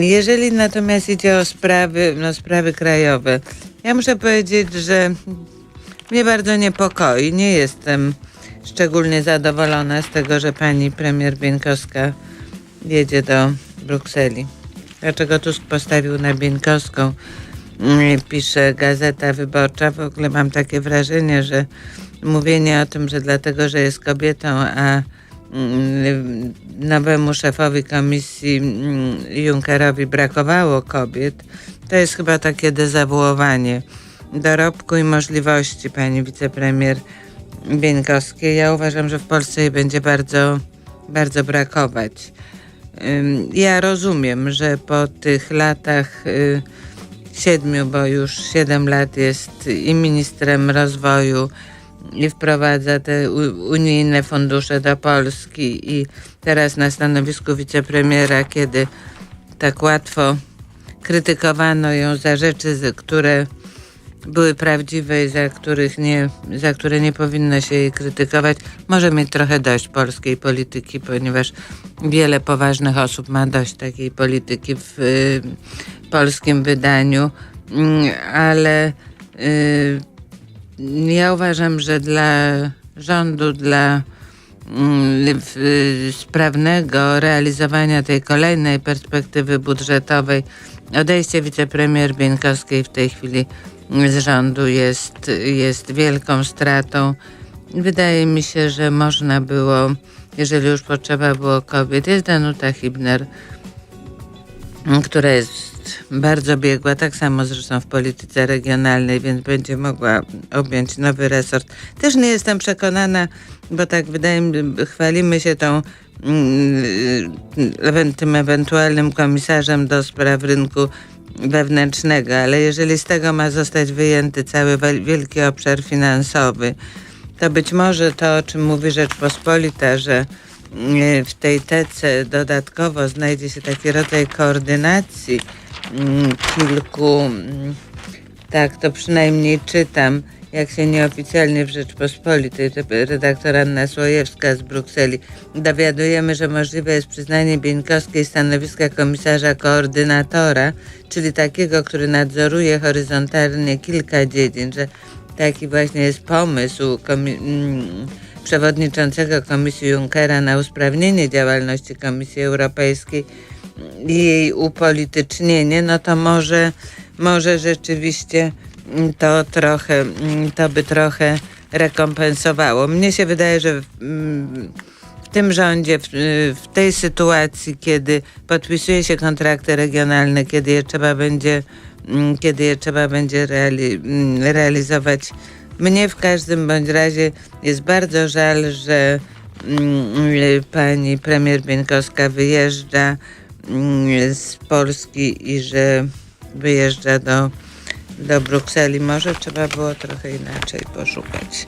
Jeżeli natomiast idzie o sprawy, no, sprawy krajowe, ja muszę powiedzieć, że mnie bardzo niepokoi. Nie jestem szczególnie zadowolona z tego, że pani premier Bieńkowska jedzie do Brukseli. Dlaczego Tusk postawił na Bieńkowską? Mm, Pisze Gazeta Wyborcza. W ogóle mam takie wrażenie, że mówienie o tym, że dlatego, że jest kobietą, a nowemu szefowi komisji mm, Junckerowi brakowało kobiet, to jest chyba takie dezawuowanie dorobku i możliwości pani wicepremier Bieńkowskiej. Ja uważam, że w Polsce jej będzie bardzo, bardzo brakować. Ja rozumiem, że po tych latach y, siedmiu, bo już siedem lat jest i ministrem rozwoju, i wprowadza te unijne fundusze do Polski. I teraz na stanowisku wicepremiera, kiedy tak łatwo krytykowano ją za rzeczy, które były prawdziwe i za, których nie, za które nie powinno się jej krytykować, może mieć trochę dość polskiej polityki, ponieważ wiele poważnych osób ma dość takiej polityki w y, polskim wydaniu, Mm, ale y, ja uważam, że dla rządu, dla mm, sprawnego realizowania tej kolejnej perspektywy budżetowej odejście wicepremier Bieńkowskiej w tej chwili z rządu jest, jest wielką stratą. Wydaje mi się, że można było, jeżeli już potrzeba było kobiet, jest Danuta Hibner, która jest bardzo biegła, tak samo zresztą w polityce regionalnej, więc będzie mogła objąć nowy resort. Też nie jestem przekonana, bo tak wydaje mi chwalimy się tą mm, ewen- tym ewentualnym komisarzem do spraw rynku wewnętrznego, ale jeżeli z tego ma zostać wyjęty cały wielki obszar finansowy, to być może to, o czym mówi Rzeczpospolita, że mm, w tej tece dodatkowo znajdzie się taki rodzaj koordynacji kilku, mm, tak to przynajmniej czytam, jak się nieoficjalnie w Rzeczpospolitej, to redaktor Anna Słojewska z Brukseli, dowiadujemy, że możliwe jest przyznanie Bieńkowskiej stanowiska komisarza koordynatora, czyli takiego, który nadzoruje horyzontalnie kilka dziedzin, że taki właśnie jest pomysł komi- mm, przewodniczącego Komisji Junckera na usprawnienie działalności Komisji Europejskiej jej upolitycznienie, no to może, może rzeczywiście to trochę, mm, to by trochę rekompensowało. Mnie się wydaje, że w, mm, tym rządzie, w, w tej sytuacji, kiedy podpisuje się kontrakty regionalne, kiedy je trzeba będzie, mm, kiedy je trzeba będzie reali, realizować, mnie w każdym bądź razie jest bardzo żal, że mm, pani premier Bieńkowska wyjeżdża z Polski i że wyjeżdża do, do Brukseli. Może trzeba było trochę inaczej poszukać.